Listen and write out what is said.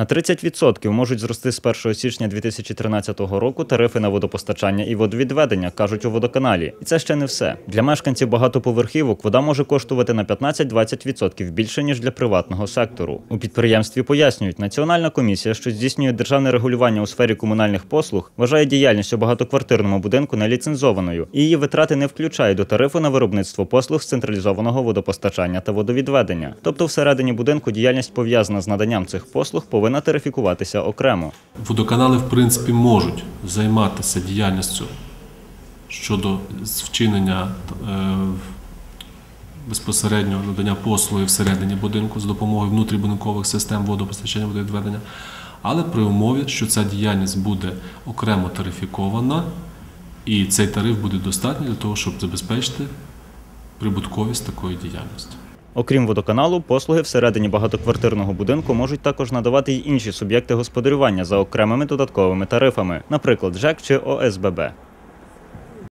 На 30% можуть зрости з 1 січня 2013 року тарифи на водопостачання і водовідведення, кажуть у водоканалі. І це ще не все. Для мешканців багатоповерхівок вода може коштувати на 15-20% більше ніж для приватного сектору. У підприємстві пояснюють, Національна комісія, що здійснює державне регулювання у сфері комунальних послуг, вважає діяльність у багатоквартирному будинку неліцензованою, і її витрати не включає до тарифу на виробництво послуг з централізованого водопостачання та водовідведення. Тобто, всередині будинку діяльність пов'язана з наданням цих послуг повинна тарифікуватися окремо. Водоканали, в принципі, можуть займатися діяльністю щодо вчинення е, безпосередньо надання послуги всередині будинку з допомогою внутрібудинкових систем водопостачання водовідведення, але при умові, що ця діяльність буде окремо тарифікована, і цей тариф буде достатній для того, щоб забезпечити прибутковість такої діяльності. Окрім водоканалу, послуги всередині багатоквартирного будинку можуть також надавати й інші суб'єкти господарювання за окремими додатковими тарифами, наприклад, ЖЕК чи ОСББ.